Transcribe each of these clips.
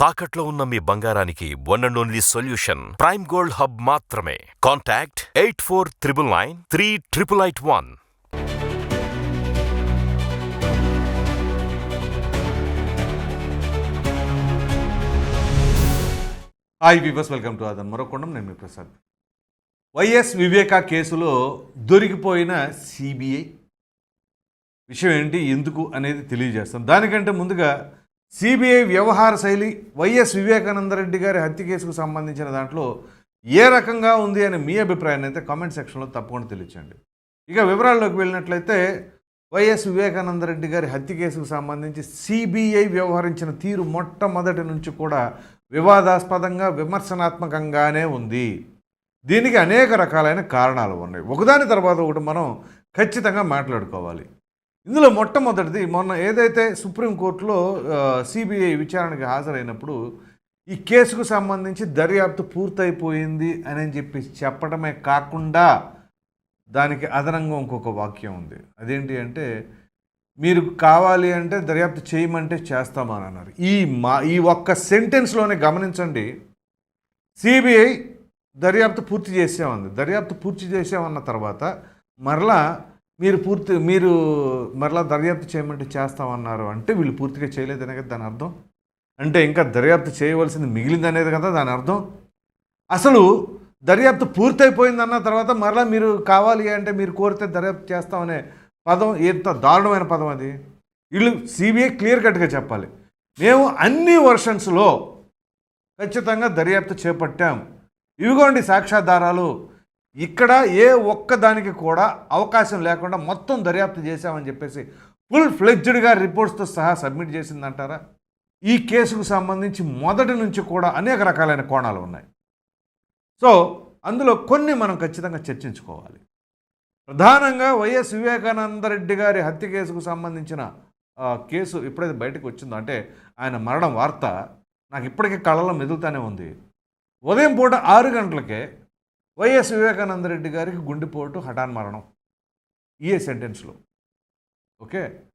తాకట్లో ఉన్న మీ బంగారానికి one and only solution prime gold hub మాత్రమే. Contact eight four triple nine three triple eight one hi viewers welcome to అదన్ మరొకొండం నేను మీ ప్రసాద్. వైఎస్ వివేక కేసులో దొరికిపోయిన సిబిఐ విషయం ఏంటి? ఎందుకు అనేది తెలియజేస్తాం. దానికంటే ముందుగా సిబిఐ వ్యవహార శైలి వైఎస్ వివేకానందరెడ్డి గారి హత్య కేసుకు సంబంధించిన దాంట్లో ఏ రకంగా ఉంది అనే మీ అభిప్రాయాన్ని అయితే కామెంట్ సెక్షన్లో తప్పకుండా తెలియచండి ఇక వివరాల్లోకి వెళ్ళినట్లయితే వైఎస్ వివేకానందరెడ్డి గారి హత్య కేసుకు సంబంధించి సిబిఐ వ్యవహరించిన తీరు మొట్టమొదటి నుంచి కూడా వివాదాస్పదంగా విమర్శనాత్మకంగానే ఉంది. దీనికి అనేక రకాలైన కారణాలు ఉన్నాయి. ఒకదాని తర్వాత ఒకటి మనం ఖచ్చితంగా మాట్లాడుకోవాలి. ఇందులో మొట్టమొదటిది మొన్న ఏదైతే సుప్రీంకోర్టులో సిబిఐ విచారణకి హాజరైనప్పుడు ఈ కేసుకు సంబంధించి దర్యాప్తు పూర్తయిపోయింది అని చెప్పి చెప్పడమే కాకుండా దానికి అదనంగా ఇంకొక వాక్యం ఉంది. అదేంటి అంటే మీరు కావాలి అంటే దర్యాప్తు చేయమంటే చేస్తామని అన్నారు. ఈ మా ఈ ఒక్క సెంటెన్స్లోనే గమనించండి సిబిఐ దర్యాప్తు పూర్తి చేసామంది. దర్యాప్తు పూర్తి చేసామన్న తర్వాత మరలా మీరు పూర్తి మీరు మరలా దర్యాప్తు చేయమంటే చేస్తామన్నారు అంటే వీళ్ళు పూర్తిగా చేయలేదనే కదా దాని అర్థం. అంటే ఇంకా దర్యాప్తు చేయవలసింది మిగిలిందనేది కదా దాని అర్థం. అసలు దర్యాప్తు పూర్తయిపోయిందన్న తర్వాత మరలా మీరు కావాలి అంటే మీరు కోరితే దర్యాప్తు చేస్తామనే పదం ఎంత దారుణమైన పదం అది. వీళ్ళు సిబిఐ క్లియర్ కట్గా చెప్పాలి. మేము అన్ని వర్షన్స్లో ఖచ్చితంగా దర్యాప్తు చేపట్టాం. ఇవిగోండి సాక్ష్యాధారాలు. ఇక్కడ ఏ ఒక్క దానికి కూడా అవకాశం లేకుండా మొత్తం దర్యాప్తు చేశామని చెప్పేసి ఫుల్ ఫ్లెడ్జ్డ్గా రిపోర్ట్స్తో సహా సబ్మిట్ చేసిందంటారా? ఈ కేసుకు సంబంధించి మొదటి నుంచి కూడా అనేక రకాలైన కోణాలు ఉన్నాయి. సో అందులో కొన్ని మనం ఖచ్చితంగా చర్చించుకోవాలి. ప్రధానంగా వైఎస్ వివేకానంద రెడ్డి గారి హత్య కేసుకు సంబంధించిన కేసు ఎప్పుడైతే బయటకు వచ్చిందో అంటే ఆయన మరణం వార్త నాకు ఇప్పటికీ కళ్ళలో మెదులుతూనే ఉంది. ఉదయం పూట ఆరు గంటలకే వైఎస్ వివేకానందరెడ్డి గారికి గుండెపోటు హఠాన్ మరణం. ఈ సెంటెన్స్లో. ఓకే?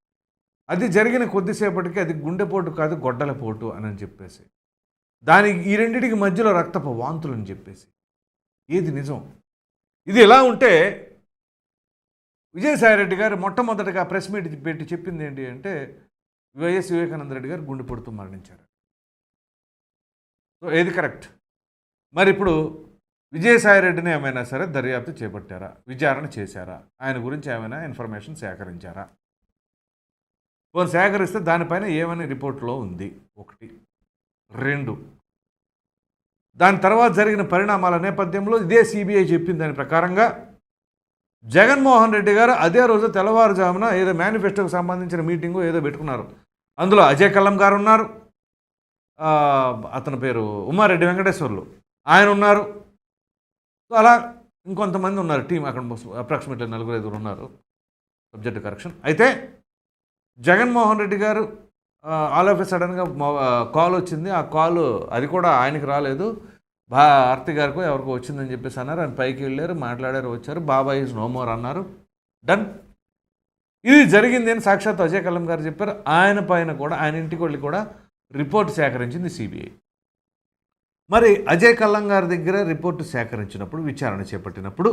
అది జరిగిన కొద్దిసేపటికి అది గుండెపోటు కాదు గొడ్డలపోటు అని అని చెప్పేసి. దానికి ఈ రెండింటికి మధ్యలో రక్తపు వాంతులు అని చెప్పేసి. ఏది నిజం? ఇది ఎలా ఉంటే విజయసాయిరెడ్డి గారు మొట్టమొదటిగా ప్రెస్ మీట్ పెట్టి చెప్పింది ఏంటి అంటే వైఎస్ వివేకానంద రెడ్డి గారు గుండెపోటుతో మరణించారు. సో ఏది కరెక్ట్? మరి ఇప్పుడు విజయసాయిరెడ్డిని ఏమైనా సరే దర్యాప్తు చేపట్టారా? విచారణ చేశారా? ఆయన గురించి ఏమైనా ఇన్ఫర్మేషన్ సేకరించారా? పోనీ సేకరిస్తే దానిపైన ఏమైనా రిపోర్ట్లో ఉంది? ఒకటి. రెండు. దాని తర్వాత జరిగిన పరిణామాల నేపథ్యంలో ఇదే సిబిఐ చెప్పింది దాని ప్రకారంగా జగన్మోహన్ రెడ్డి గారు అదే రోజు తెల్లవారుజామున ఏదో మేనిఫెస్టోకి సంబంధించిన మీటింగు ఏదో పెట్టుకున్నారు. అందులో అజయ్ కల్లం గారు ఉన్నారు. అతని పేరు ఉమారెడ్డి వెంకటేశ్వర్లు. ఆయన ఉన్నారు. సో అలా ఇంకొంతమంది ఉన్నారు టీం అక్కడ అప్రాక్సిమేట్లీ నలుగురు ఐదుగురు ఉన్నారు సబ్జెక్ట్ కరెక్షన్ అయితే జగన్మోహన్ రెడ్డి గారు ఆల్ ఆఫ్ ఎ సడన్గా కాల్ వచ్చింది. ఆ కాల్ అది కూడా ఆయనకి రాలేదు. భారతి గారికి ఎవరికో వచ్చిందని చెప్పేసి అన్నారు. ఆయన పైకి వెళ్ళారు మాట్లాడారు వచ్చారు. బాబాయ్ ఈజ్ నో మోర్ అన్నారు. డన్ ఇది జరిగింది అని సాక్షాత్ అజయ్ కల్లం గారు చెప్పారు. ఆయన పైన కూడా ఆయన ఇంటికి వెళ్ళి కూడా రిపోర్ట్ సేకరించింది సిబిఐ మరి అజయ్ కల్లం గారి దగ్గర రిపోర్టు సేకరించినప్పుడు విచారణ చేపట్టినప్పుడు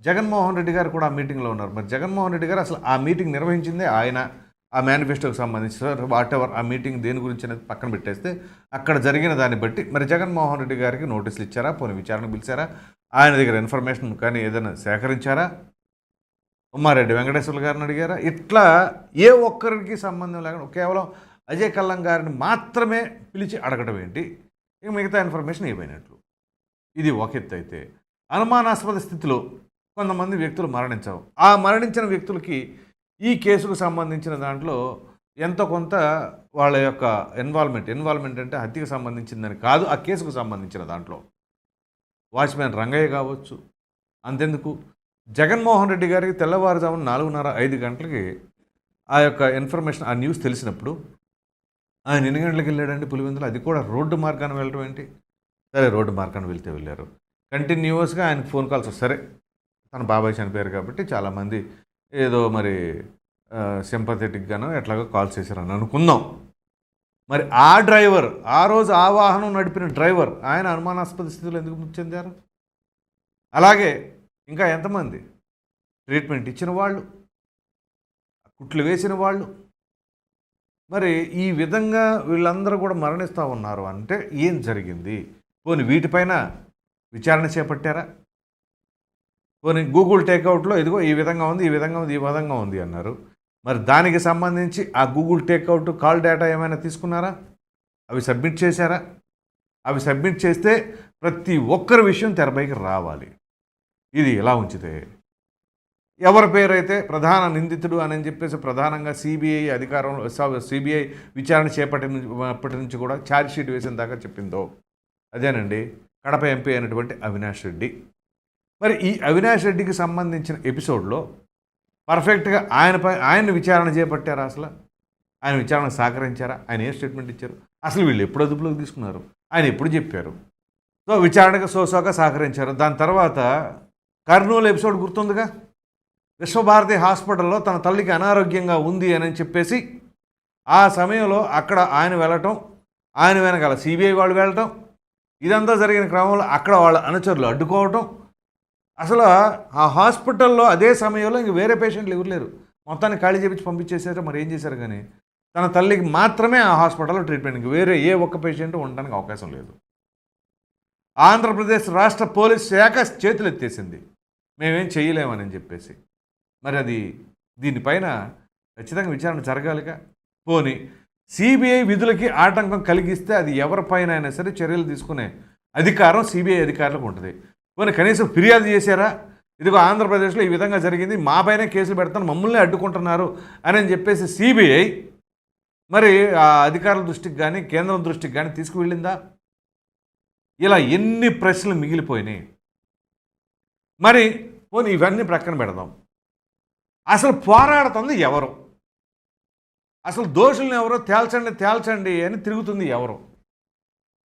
జగన్మోహన్ రెడ్డి గారు కూడా ఆ మీటింగ్లో ఉన్నారు. మరి జగన్మోహన్ రెడ్డి గారు అసలు ఆ మీటింగ్ నిర్వహించిందే ఆయన ఆ మేనిఫెస్టోకి సంబంధించి. వాట్ ఎవర్ ఆ మీటింగ్ దేని గురించి అనేది పక్కన పెట్టేస్తే అక్కడ జరిగిన దాన్ని బట్టి మరి జగన్మోహన్ రెడ్డి గారికి నోటీసులు ఇచ్చారా? పోనీ విచారణ పిలిచారా? ఆయన దగ్గర ఇన్ఫర్మేషన్ కానీ ఏదైనా సేకరించారా? ఉమ్మారెడ్డి వెంకటేశ్వర్లు గారిని అడిగారా? ఇట్లా ఏ ఒక్కరికి సంబంధం లేకుండా కేవలం అజయ్ కల్లం గారిని మాత్రమే పిలిచి అడగడం ఏంటి? ఇక మిగతా ఇన్ఫర్మేషన్ ఏమైనట్లు ఇది ఒక ఎత్తు అయితే అనుమానాస్పద స్థితిలో కొంతమంది వ్యక్తులు మరణించవు. ఆ మరణించిన వ్యక్తులకి ఈ కేసుకు సంబంధించిన దాంట్లో ఎంతో కొంత వాళ్ళ యొక్క ఇన్వాల్వ్మెంట్ ఇన్వాల్వ్మెంట్ అంటే హత్యకు సంబంధించిందని కాదు ఆ కేసుకు సంబంధించిన దాంట్లో. వాచ్మ్యాన్ రంగయ్య కావచ్చు. అంతెందుకు? జగన్మోహన్ రెడ్డి గారికి తెల్లవారుజామున నాలుగున్నర ఐదు గంటలకి ఆ యొక్క ఇన్ఫర్మేషన్ ఆ న్యూస్ తెలిసినప్పుడు ఆయన ఎన్ని గంటలకు వెళ్ళాడండి పులివెందులు? అది కూడా రోడ్డు మార్గాన్ని వెళ్ళడం ఏంటి? సరే రోడ్డు మార్గాన్ని వెళ్తే వెళ్ళారు. కంటిన్యూస్గా ఆయనకు ఫోన్ కాల్స్ వస్తాయి. సరే తన బాబాయ్ చనిపోయారు కాబట్టి చాలామంది ఏదో మరి సింపథెటిక్గాను ఎట్లాగో కాల్ చేశారని అనుకుందాం. మరి ఆ డ్రైవర్ ఆ రోజు ఆ వాహనం నడిపిన డ్రైవర్ ఆయన అనుమానాస్పద స్థితిలో ఎందుకు మృతి చెందారు? అలాగే ఇంకా ఎంతమంది? ట్రీట్మెంట్ ఇచ్చిన వాళ్ళు కుట్లు వేసిన వాళ్ళు మరి ఈ విధంగా వీళ్ళందరూ కూడా మరణిస్తూ ఉన్నారు అంటే ఏం జరిగింది? పోనీ వీటిపైన విచారణ చేపట్టారా? పోనీ గూగుల్ టేక్అవుట్లో ఇదిగో ఈ విధంగా ఉంది ఈ విధంగా ఉంది ఈ విధంగా ఉంది అన్నారు. మరి దానికి సంబంధించి ఆ గూగుల్ టేక్అవుట్ కాల్ డేటా ఏమైనా తీసుకున్నారా? అవి సబ్మిట్ చేశారా? అవి సబ్మిట్ చేస్తే ప్రతి ఒక్కరి విషయం తెరపైకి రావాలి. ఇది ఎలా ఉంచితే? ఎవరి పేరైతే ప్రధాన నిందితుడు అని చెప్పేసి ప్రధానంగా సిబిఐ అధికారంలో సిబిఐ విచారణ చేపట్టినప్పటి నుంచి కూడా ఛార్జ్షీట్ వేసిన దాకా చెప్పిందో. అదేనండి. కడప ఎంపీ అయినటువంటి అవినాష్ రెడ్డి. మరి ఈ అవినాష్ రెడ్డికి సంబంధించిన ఎపిసోడ్లో పర్ఫెక్ట్గా ఆయనపై ఆయన్ని విచారణ చేపట్టారా అసలు? ఆయన విచారణ సహకరించారా? ఆయన ఏ స్టేట్మెంట్ ఇచ్చారు? అసలు వీళ్ళు ఎప్పుడు అదుపులోకి తీసుకున్నారు? ఆయన ఎప్పుడు చెప్పారు? సో విచారణకు సోసోగా సహకరించారు. దాని తర్వాత కర్నూలు ఎపిసోడ్ గుర్తుందిగా? విశ్వభారతి హాస్పిటల్లో తన తల్లికి అనారోగ్యంగా ఉంది అని చెప్పేసి ఆ సమయంలో అక్కడ ఆయన వెళ్ళటం ఆయన వెనకాల సిబిఐ వాళ్ళు వెళ్ళటం ఇదంతా జరిగిన క్రమంలో అక్కడ వాళ్ళ అనుచరులు అడ్డుకోవటం. అసలు ఆ హాస్పిటల్లో అదే సమయంలో ఇంక వేరే పేషెంట్లు ఎవరు లేరు. మొత్తాన్ని ఖాళీ చేపించి పంపించేసారు మరి ఏం చేశారు కానీ తన తల్లికి మాత్రమే ఆ హాస్పిటల్లో ట్రీట్మెంట్ వేరే ఏ ఒక్క పేషెంట్ ఉండడానికి అవకాశం లేదు. ఆంధ్రప్రదేశ్ రాష్ట్ర పోలీస్ శాఖ చేతులు ఎత్తేసింది మేమేం చేయలేమని చెప్పేసి. మరి అది దీనిపైన ఖచ్చితంగా విచారణ జరగాలిగా. పోని సిబిఐ విధులకి ఆటంకం కలిగిస్తే అది ఎవరిపైన అయినా సరే చర్యలు తీసుకునే అధికారం సిబిఐ అధికారులకు ఉంటుంది. పోనీ కనీసం ఫిర్యాదు చేశారా? ఇదిగో ఆంధ్రప్రదేశ్లో ఈ విధంగా జరిగింది మా పైన కేసులు పెడతాను మమ్మల్ని అడ్డుకుంటున్నారు అని చెప్పేసి సిబిఐ మరి ఆ అధికారుల దృష్టికి కానీ కేంద్రం దృష్టికి కానీ తీసుకువెళ్ళిందా? ఇలా ఎన్ని ప్రశ్నలు మిగిలిపోయినాయి. మరి పోనీ ఇవన్నీ ప్రక్కన పెడదాం. అసలు పోరాడుతుంది ఎవరు? అసలు దోషులను ఎవరో? తేల్చండి తేల్చండి అని తిరుగుతుంది ఎవరు?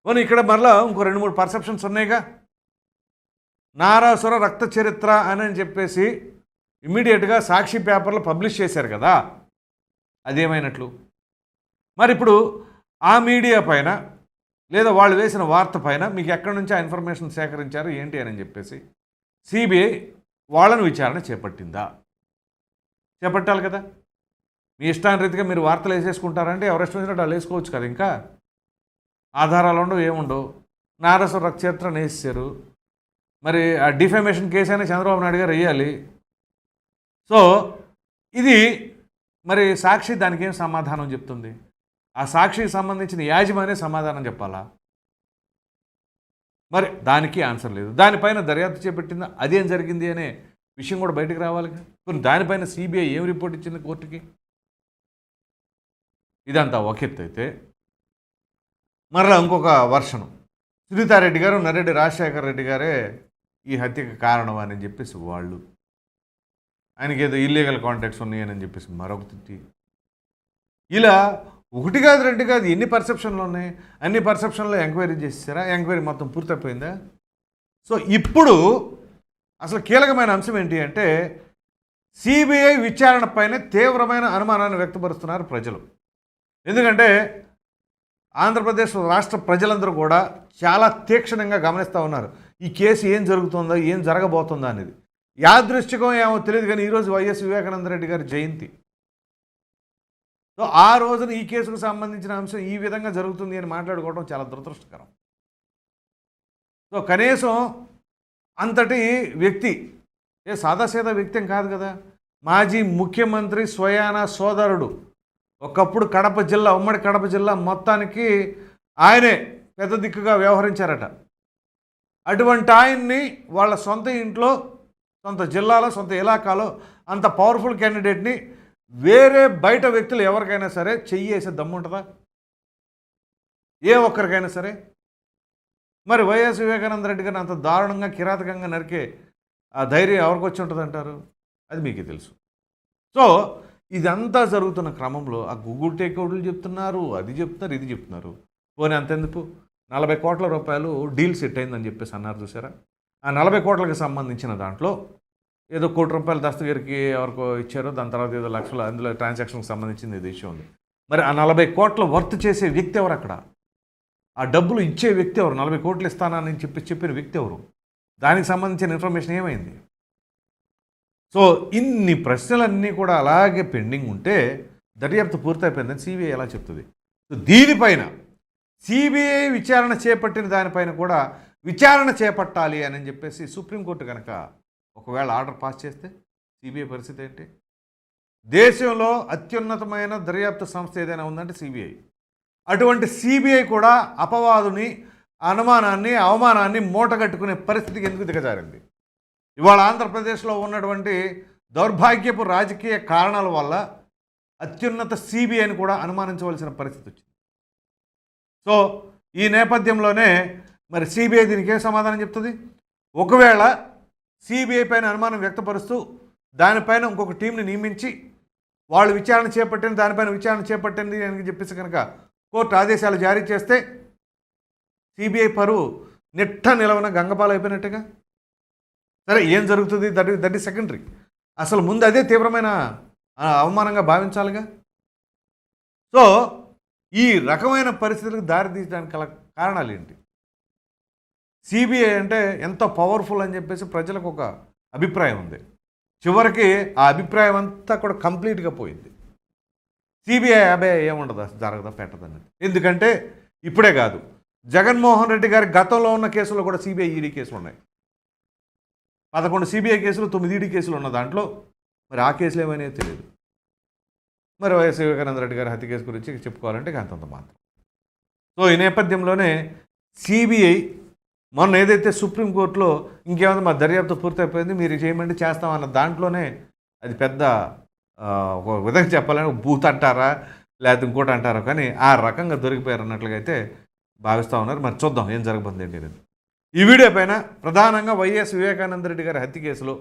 పోనీ ఇక్కడ మరలా ఇంకో రెండు మూడు పర్సెప్షన్స్ ఉన్నాయిగా. నారాసుర రక్త చరిత్ర అని చెప్పేసి ఇమ్మీడియట్గా సాక్షి పేపర్లో పబ్లిష్ చేశారు కదా. అదేమైనట్లు? మరి ఇప్పుడు ఆ మీడియా పైన లేదా వాళ్ళు వేసిన వార్త పైన మీకు ఎక్కడి నుంచి ఆ ఇన్ఫర్మేషన్ సేకరించారు ఏంటి అని చెప్పేసి సిబిఐ వాళ్ళను విచారణ చేపట్టిందా? చేపట్టాలి కదా. మీ ఇష్టాన్ని రీతిగా మీరు వార్తలు వేసేసుకుంటారంటే ఎవరు ఇష్టం వచ్చినట్టు వాళ్ళు వేసుకోవచ్చు కదా ఇంకా. ఆధారాలు ఉండవు ఏముండవు. నారస రక్తచరిత్రను వేసారు మరి ఆ డిఫెమేషన్ కేసు అయినా చంద్రబాబు నాయుడు గారు వేయాలి. సో ఇది మరి సాక్షి దానికి ఏం సమాధానం చెప్తుంది? ఆ సాక్షికి సంబంధించిన యాజమాన్య సమాధానం చెప్పాలా? మరి దానికి ఆన్సర్ లేదు. దానిపైన దర్యాప్తు చేపట్టిందా? అదేం జరిగింది అనే విషయం కూడా బయటకు రావాలి కొన్ని దానిపైన సిబిఐ ఏం రిపోర్ట్ ఇచ్చింది కోర్టుకి? ఇదంతా ఒక అయితే. మరలా ఇంకొక వర్షను సునీతారెడ్డి గారు నరెడ్డి రాజశేఖర రెడ్డి గారే ఈ హత్యకు కారణం అని చెప్పేసి వాళ్ళు. ఆయనకి ఏదో ఇల్లీగల్ కాంటాక్ట్స్ ఉన్నాయని చెప్పేసి మరొక తిట్టి. ఇలా ఒకటి కాదు రెండు కాదు ఎన్ని పర్సెప్షన్లు ఉన్నాయి? అన్ని పర్సెప్షన్లో ఎంక్వైరీ చేసారా ఎంక్వైరీ మొత్తం పూర్తయిపోయిందా? సో ఇప్పుడు అసలు కీలకమైన అంశం ఏంటి అంటే సిబిఐ విచారణపైనే తీవ్రమైన అనుమానాన్ని వ్యక్తపరుస్తున్నారు ప్రజలు. ఎందుకంటే ఆంధ్రప్రదేశ్ రాష్ట్ర ప్రజలందరూ కూడా చాలా తీక్షణంగా గమనిస్తూ ఉన్నారు. ఈ కేసు ఏం జరుగుతుందో ఏం జరగబోతుందో అనేది. యాదృష్టికం ఏమో తెలియదు కానీ ఈరోజు వైఎస్ వివేకానంద రెడ్డి గారి జయంతి. సో ఆ రోజున ఈ కేసుకు సంబంధించిన అంశం ఈ విధంగా జరుగుతుంది అని మాట్లాడుకోవడం చాలా దురదృష్టకరం. సో కనీసం అంతటి వ్యక్తి. ఏ సాదాసీదా వ్యక్తి కాదు కదా. మాజీ ముఖ్యమంత్రి స్వయాన సోదరుడు. ఒకప్పుడు కడప జిల్లా ఉమ్మడి కడప జిల్లా మొత్తానికి ఆయనే పెద్ద దిక్కుగా వ్యవహరించారట. అటువంటి ఆయన్ని వాళ్ళ సొంత ఇంట్లో సొంత జిల్లాలో సొంత ఇలాకాలో అంత పవర్ఫుల్ క్యాండిడేట్ని వేరే బయట వ్యక్తులు ఎవరికైనా సరే చెయ్యేసే దమ్ముంటుందా? ఏ ఒక్కరికైనా సరే? మరి వైఎస్ వివేకానంద రెడ్డి గారిని అంత దారుణంగా కిరాతకంగా నరికే ఆ ధైర్యం ఎవరికి వచ్చి ఉంటుందంటారు? అది మీకే తెలుసు. సో ఇదంతా జరుగుతున్న క్రమంలో ఆ గూగుల్ టేక్అవుట్లు చెప్తున్నారు అది చెప్తున్నారు ఇది చెప్తున్నారు. పోనీ అంతెందుకు? నలభై కోట్ల రూపాయలు డీల్ సెట్ అయిందని చెప్పేసి అన్నారు చూసారా? ఆ నలభై కోట్లకు సంబంధించిన దాంట్లో ఏదో కోటి రూపాయలు దస్తగిరికి ఎవరికో ఇచ్చారో దాని తర్వాత ఏదో లక్షలు అందులో ట్రాన్సాక్షన్కి సంబంధించింది ఏదో ఇష్యూ ఉంది. మరి ఆ నలభై కోట్ల వర్త్ చేసే వ్యక్తి ఎవరు అక్కడ ఆ డబ్బులు ఇచ్చే వ్యక్తి ఎవరు? నలభై కోట్లు ఇస్తానని చెప్పి చెప్పిన వ్యక్తి ఎవరు? దానికి సంబంధించిన ఇన్ఫర్మేషన్ ఏమైంది? సో ఇన్ని ప్రశ్నలన్నీ కూడా అలాగే పెండింగ్ ఉంటే దర్యాప్తు పూర్తయిపోయిందని సిబిఐ ఎలా చెప్తుంది? సో దీనిపైన సిబిఐ విచారణ చేపట్టిన దానిపైన కూడా విచారణ చేపట్టాలి అని చెప్పేసి సుప్రీంకోర్టు కనుక ఒకవేళ ఆర్డర్ పాస్ చేస్తే సిబిఐ పరిస్థితి ఏంటి? దేశంలో అత్యున్నతమైన దర్యాప్తు సంస్థ ఏదైనా ఉందంటే సిబిఐ అటువంటి సిబిఐ కూడా అపవాదుని అనుమానాన్ని అవమానాన్ని మూటగట్టుకునే పరిస్థితికి ఎందుకు దిగజారింది? ఇవాళ ఆంధ్రప్రదేశ్లో ఉన్నటువంటి దౌర్భాగ్యపు రాజకీయ కారణాల వల్ల అత్యున్నత సిబిఐని కూడా అనుమానించవలసిన పరిస్థితి వచ్చింది. సో ఈ నేపథ్యంలోనే మరి సిబిఐ దీనికి ఏం సమాధానం చెప్తుంది? ఒకవేళ సిబిఐ పైన అనుమానం వ్యక్తపరుస్తూ దానిపైన ఇంకొక టీంని నియమించి వాళ్ళు విచారణ చేపట్టింది దానిపైన విచారణ చేపట్టింది అని చెప్పేసి కనుక కోర్టు ఆదేశాలు జారీ చేస్తే సిబిఐ పరువు నిట్ట నిలవన గంగపాలు అయిపోయినట్టుగా? సరే ఏం జరుగుతుంది? That that is secondary. అసలు ముందు అదే తీవ్రమైన అవమానంగా భావించాలిగా? సో ఈ రకమైన పరిస్థితులకు దారితీయడానికి గల కారణాలు ఏంటి? సిబిఐ అంటే ఎంతో పవర్ఫుల్ అని చెప్పేసి ప్రజలకు ఒక అభిప్రాయం ఉంది. చివరికి ఆ అభిప్రాయం అంతా కూడా కంప్లీట్గా పోయింది. సిబిఐ అబే ఏముండదు అసలు జరగదా పెట్టదన్నది ఎందుకంటే ఇప్పుడే కాదు జగన్మోహన్ రెడ్డి గారి గతంలో ఉన్న కేసులో కూడా సిబిఐ ఈడీ కేసులు ఉన్నాయి. పదకొండు సిబిఐ కేసులు తొమ్మిది ఈడీ కేసులు ఉన్న దాంట్లో మరి ఆ కేసులు ఏమైనా తెలియదు. మరి వైఎస్ వివేకానంద రెడ్డి గారి హత్య కేసు గురించి చెప్పుకోవాలంటే అంతంత మాత్రం. సో ఈ నేపథ్యంలోనే సిబిఐ మొన్న ఏదైతే సుప్రీంకోర్టులో ఇంకేమైనా మా దర్యాప్తు పూర్తయిపోయింది మీరు చేయమంటే చేస్తామన్న దాంట్లోనే అది పెద్ద ఒక విధంగా చెప్పాలని బూత్ అంటారా లేకపోతే ఇంకోటి అంటారా కానీ ఆ రకంగా దొరికిపోయారు అన్నట్లుగా అయితే భావిస్తూ ఉన్నారు. మరి చూద్దాం ఏం జరగబోతుంది ఏంటి అనేది. ఈ వీడియో పైన ప్రధానంగా వైఎస్ వివేకానంద రెడ్డి గారి హత్య కేసులో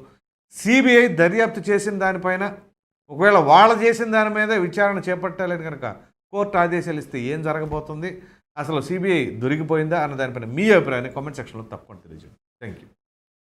సిబిఐ దర్యాప్తు చేసిన దానిపైన ఒకవేళ వాళ్ళు చేసిన దాని మీద విచారణ చేపట్టాలని కనుక కోర్టు ఆదేశాలు ఇస్తే ఏం జరగబోతుంది అసలు సిబిఐ దొరికిపోయిందా అన్న దానిపైన మీ అభిప్రాయాన్ని కామెంట్ సెక్షన్లో తప్పకుండా తెలియజేయండి. Thank you